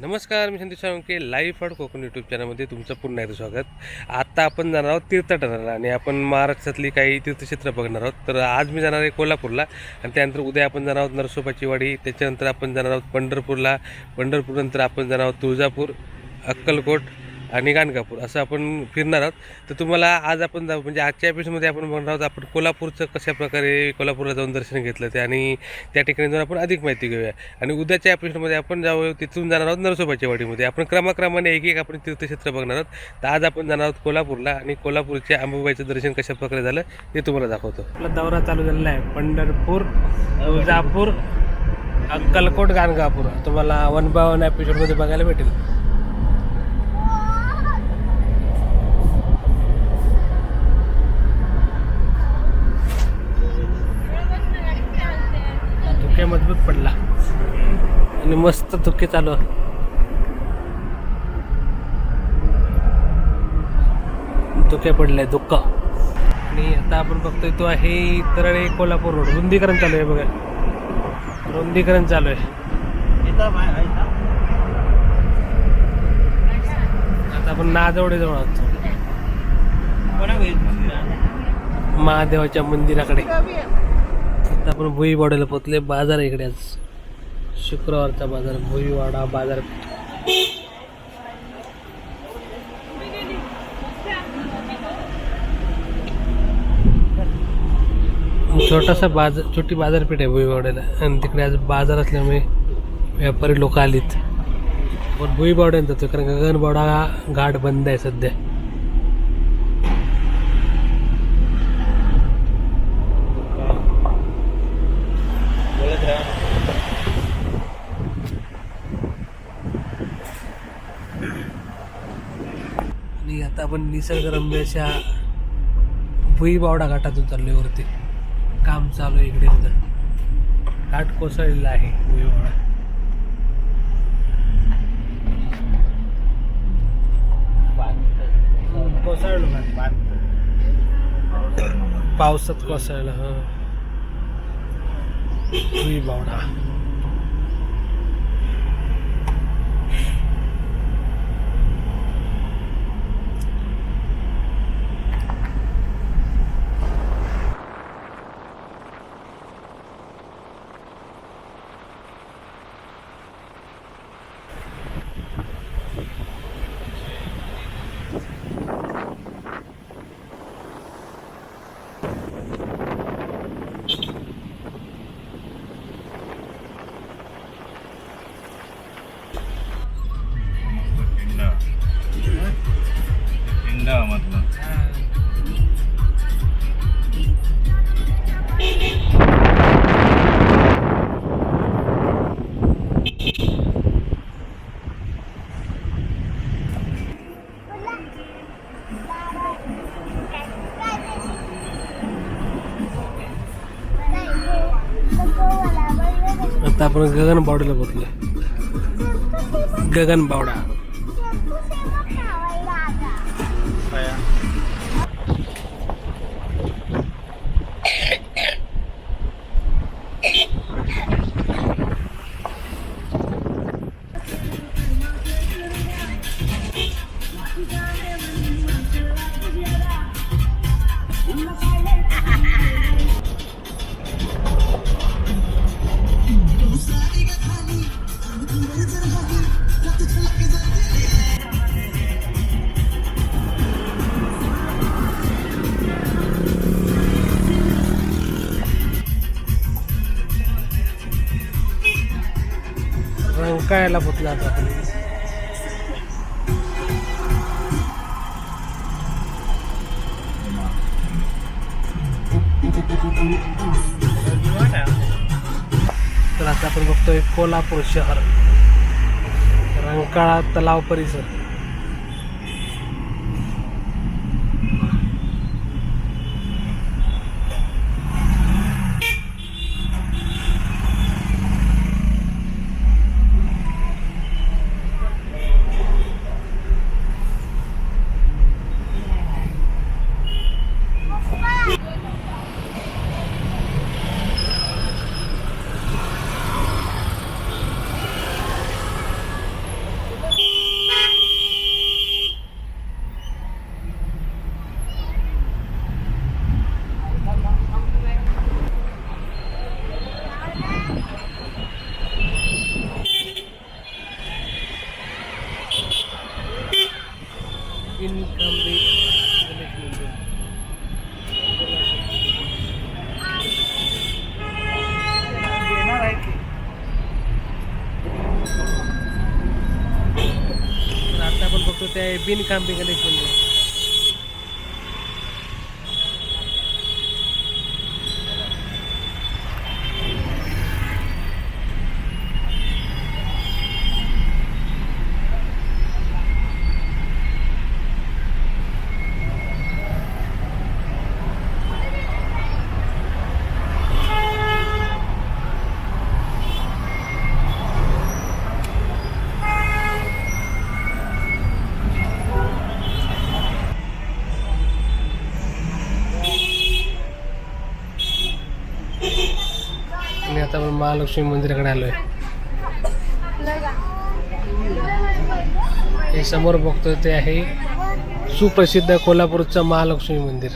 नमस्कार मी Sandesh Salunke live for Konkan YouTube चॅनलमध्ये तुमचं पुन्हा एकदा स्वागत. आत्ता आपण जाणार आहोत तीर्थटनाला आणि आपण महाराष्ट्रातली काही तीर्थक्षेत्र बघणार आहोत. तर आज मी जाणार आहे कोल्हापूरला आणि त्यानंतर उद्या आपण जाणार आहोत नरसोबाची वाडी त्याच्यानंतर आपण जाणार आहोत पंढरपूरला. पंढरपूरनंतर आपण जाणार आहोत तुळजापूर अक्कलकोट आणि गाणगापूर असं आपण फिरणार आहोत. तर तुम्हाला आज आपण जाऊ म्हणजे आजच्या एपिसोडमध्ये आपण बघणार आहोत आपण कोल्हापूरचं कशा प्रकारे कोल्हापूरला जाऊन दर्शन घेतलं ते आणि त्या ठिकाणी जाऊन आपण अधिक माहिती घेऊया. आणि उद्याच्या एपिसोडमध्ये आपण जाऊ तिथून जाणार आहोत नरसोबाच्या वाडीमध्ये. आपण क्रमाक्रमाने एक एक आपण तीर्थक्षेत्र बघणार आहोत. तर आज आपण जाणार आहोत कोल्हापूरला आणि कोल्हापूरच्या अंबाबाईचं दर्शन कशा प्रकारे झालं ते तुम्हाला दाखवतो. आपला दौरा चालू झालेला आहे. पंढरपूर तुळजापूर अक्कलकोट गाणगापूर. तुम्हाला वन बाय वन एपिसोडमध्ये बघायला भेटेल. धुके मजबूत पडला. आणि मस्त धुके चालू. आहे. धुके. पडले धुक्का आणि आता आपण बघतोय तो आहे तरळे कोल्हापूर रोड. रुंदीकरण चालू आहे बघा. रुंदीकरण चालू आहे. आता आपण नाजवडे जवळ आहोत महादेवाच्या मंदिराकडे. आता आपण भुईवाड्याला पोचले बाजार इकडे आज. शुक्रवारचा बाजार भुईवाडा बाजार. छोटासा बाजार छोटी बाजारपेठ आहे भुईवाड्याला आणि तिकडे आज बाजार असल्यामुळे व्यापारी लोक आलीत. पण भुईबावड्यानं जातो कारण गगनबावडा घाट बंद आहे सध्या आणि आता आपण निसर्गरम्य अशा भुईबावडा घाटात उतरले वरती. काम चालू आहे इकडे तर घाट कोसळलेला आहे भुईबावडा. कोसळलं पावसात कोसळलं हा. भुईबावडा. આપણે ગગન બાવડેલા બદલે ગગન બાવડા बावडा रंकाळ्याला पोचला आता आपण. तर आता आपण बघतोय कोल्हापूर शहर रंकाळा तलाव परिसर. बिनकांबळे गणेश मंदिर तर आता आपण बघतो ते आहे बिनकांबळे गणेश महालक्ष्मी मंदिराकडे आलोय. हे समोर बघतो ते आहे सुप्रसिद्ध कोल्हापूरचं महालक्ष्मी मंदिर.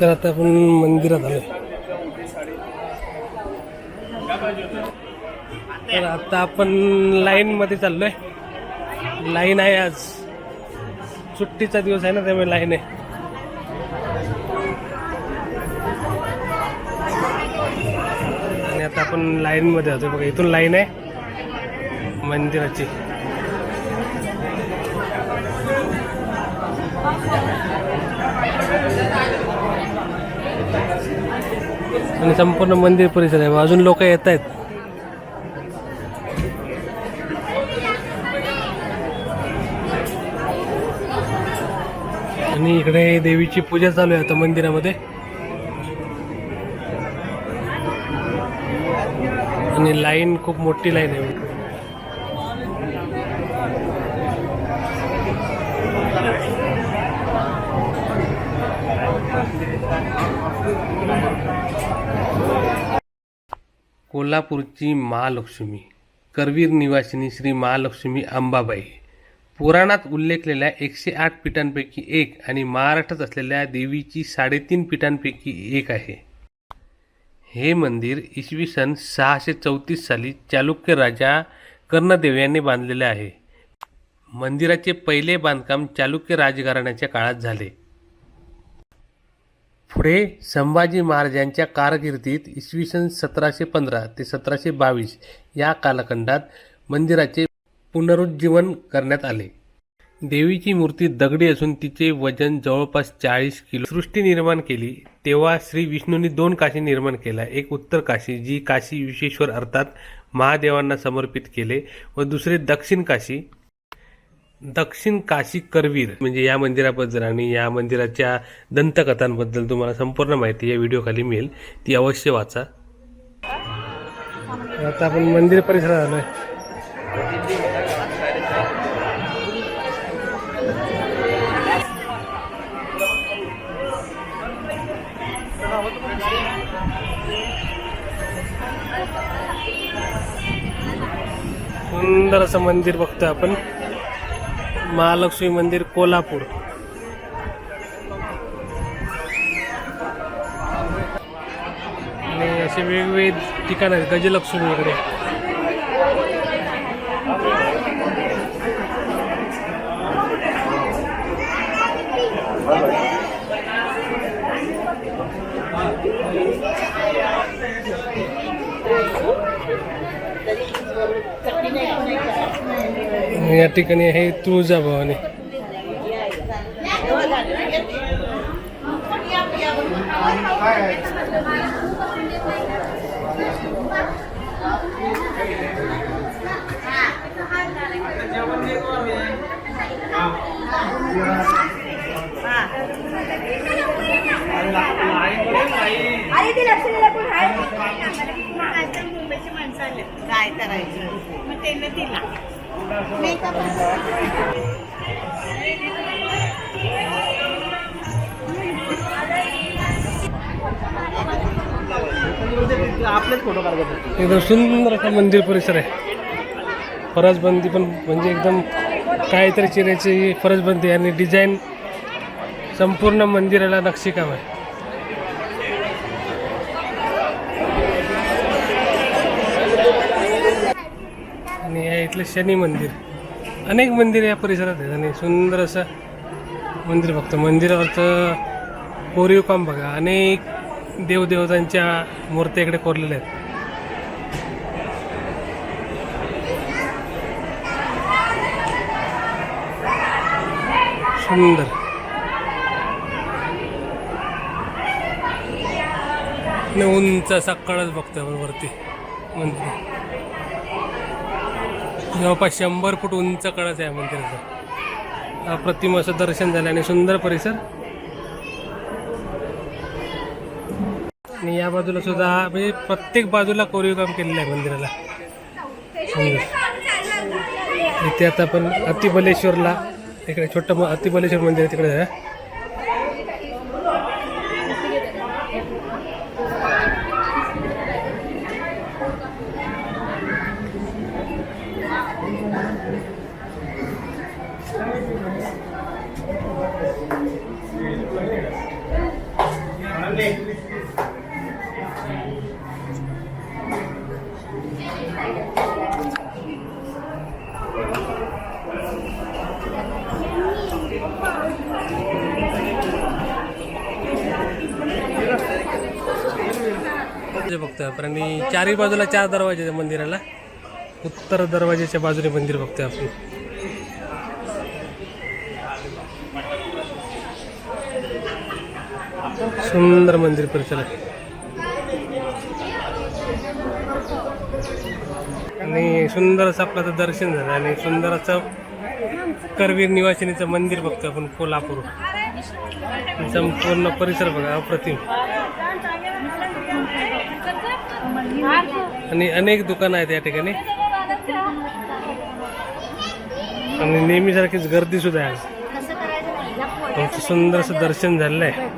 तर आता आपण मंदिरात आलो तर आता आपण लाईन मध्ये चाललोय. लाईन आहे आज. सुट्टीचा दिवस आहे ना त्यामुळे लाईन आहे. आणि आता आपण लाईन मध्ये होतो बघा इथून लाईन आहे मंदिराची. आणि संपूर्ण मंदिर परिसर आहे. अजून लोक येत आहेत. आणि इकडे देवीची पूजा चालू आहे आता मंदिरामध्ये. आणि लाईन खूप मोठी लाईन आहे. कोल्हापूरची महालक्ष्मी. करवीर निवासिनी श्री महालक्ष्मी अंबाबाई. पुराणात उल्लेखलेल्या एकशे आठ पीठांपैकी एक आणि महाराष्ट्रात असलेल्या देवीची साडेतीन पीठांपैकी एक आहे. हे मंदिर इसवी सन सहाशे चौतीस साली चालुक्य राजा कर्णदेव यांनी बांधलेले आहे. मंदिराचे पहिले बांधकाम चालुक्य राजघराण्याच्या काळात झाले. पुढे संभाजी महाराजांच्या कारकिर्दीत इसवी सन सतराशे पंधरा ते सतराशे बावीस या कालखंडात मंदिराचे पुनरुज्जीवन करण्यात आले. देवीची मूर्ती दगडी असून तिचे वजन जवळपास चाळीस किलो. सृष्टी निर्माण केली. तेव्हा श्री विष्णूंनी दोन काशी निर्माण केल्या. एक उत्तर काशी जी काशी विश्वेश्वर अर्थात महादेवांना समर्पित केले व दुसरे दक्षिण काशी दक्षिण काशी करवीर म्हणजे या मंदिराबद्दल आणि या मंदिराच्या दंतकथांबद्दल तुम्हाला संपूर्ण माहिती या व्हिडिओ खाली मिळेल. ती अवश्य वाचा. आता आपण मंदिर परिसरात आलोय. सुंदर असं मंदिर बघतोय आपण. महालक्ष्मी मंदिर कोल्हापूर. आणि असे वेगवेगळे ठिकाण आहेत गजलक्ष्मी इकडे आणि या ठिकाणी आहे तुळजाभवानी. अरे ते लक्ष्मीला कोण आहे मुंबईची माणसं आले काय करायचं? मग त्यांना तिला. एकदम सुंदर असं मंदिर परिसर आहे. फरजबंदी पण म्हणजे एकदम काहीतरी चिरायची फरजबंदी आणि डिझाईन संपूर्ण मंदिराला नक्षीकाम आहे. आहे इथलं शनी मंदिर. अनेक मंदिर या परिसरात आहेत आणि सुंदर असं मंदिर बघतो. मंदिरावरचं कोरीव काम बघा. अनेक देवदेवतांच्या मूर्त्या इकडे कोरलेल्या आहेत. सुंदर. उंच असा कळस बघतोय आपण वरती मंदिर. जवळपास शंभर फूट उंच कळस आहे मंदिराचं. अप्रतिम असं दर्शन झालं आणि सुंदर परिसर. आणि या बाजूला सुद्धा म्हणजे प्रत्येक बाजूला कोरीव काम केलेलं आहे मंदिराला. सुंदर इथे आता आपण अतिबलेश्वरला इकडे छोटं अतिबलेश्वर मंदिर आहे तिकडे बघतोय आपण. आणि चारही बाजूला चार दरवाजे आहेत मंदिराला. उत्तर दरवाजेच्या बाजूने मंदिर बघतोय आपण. सुंदर मंदिर परिसर आहे. आणि सुंदर असं आपलं तर दर्शन झालं आणि सुंदर असं करवीर निवासिनीचं मंदिर बघतोय आपण कोल्हापूर. संपूर्ण परिसर बघा अप्रतिम. आणि अनेक दुकानं आहेत या ठिकाणी. आणि नेहमीसारखीच गर्दी सुद्धा आहे आमचं सुंदर असं दर्शन झालेलं आहे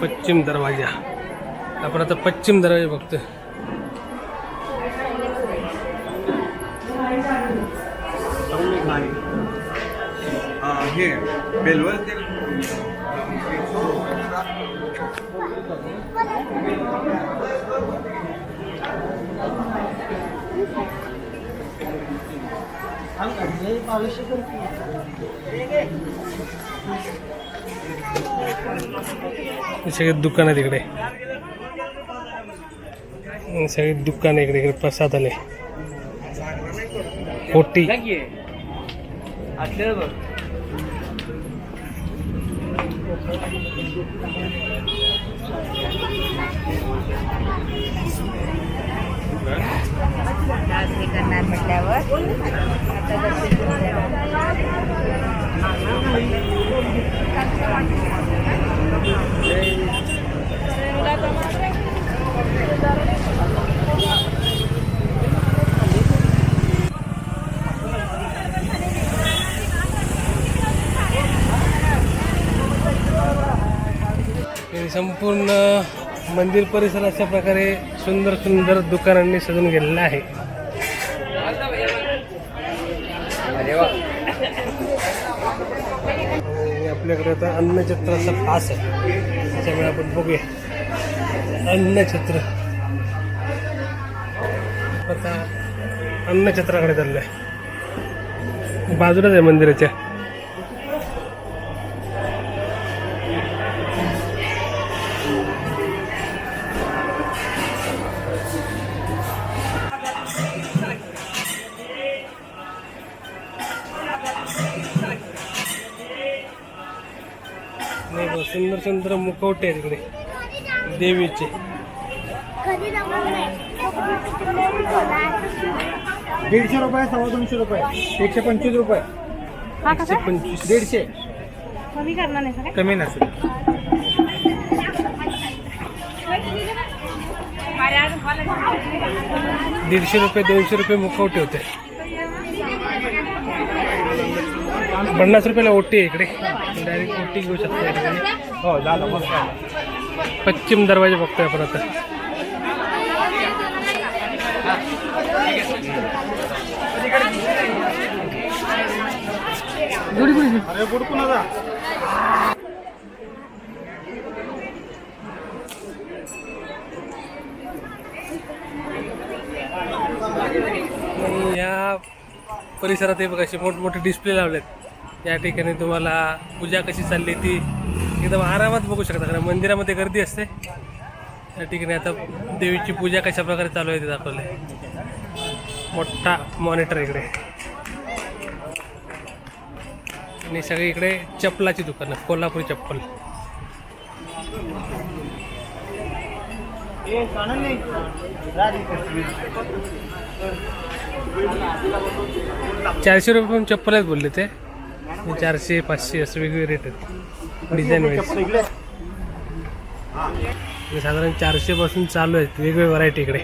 पश्चिम दरवाजा. आपण आता पश्चिम दरवाजा बघतोय. हे बेलवर दुकान आहे तिकडे हे सगळे दुकान इकडे इकडे प्रसाद आले ओटी आज म्हटल्यावर. आता संपूर्ण मंदिर परिसर अशा प्रकारे सुंदर सुंदर दुकानांनी सजून गेलेलं आहे आणि आपल्याकडे आता अन्नछत्राचा पास आहे. त्याच्यामुळे आपण बघूया. अन्नछत्र. आता अन्नछत्राकडे चाललं आहे बाजूलाच आहे मंदिराच्या. सुंदर सुंदर मुखवटे आहेत तिकडे देवीचे. दीडशे रुपये सव्वा दोनशे रुपये. एकशे पंचवीस रुपये. एकशे पंचवीस. दीडशे. कमी करणार नाही कमी नसेल. दीडशे रुपये दोनशे रुपये मुखवटे होते. पन्नास रुपयाला ओटी आहे इकडे डायरेक्ट ओटी घेऊ शकतो. हो झालं आहे. पश्चिम दरवाजा बघतोय आपण आता आणि या परिसरात हे बघा असे मोठमोठे डिस्प्ले लावलेत या ठिकाणी तुम्हाला पूजा कशी चालली ती एकदम आरामात बघू शकता कारण मंदिरामध्ये गर्दी असते. त्या ठिकाणी आता देवीची पूजा कशा प्रकारे चालू आहे ते दाखवले मोठा मॉनिटर इकडे. आणि सगळी इकडे चप्पलाची दुकानं कोल्हापुरी चप्पल. चारशे रुपये पण चप्पल आहेत बोलले ते. चारशे पाचशे असं वेगवेगळे रेट आहेत. डिझाईन वाईज साधारण चारशेपासून चालू आहेत वेगवेगळ्या व्हरायटी इकडे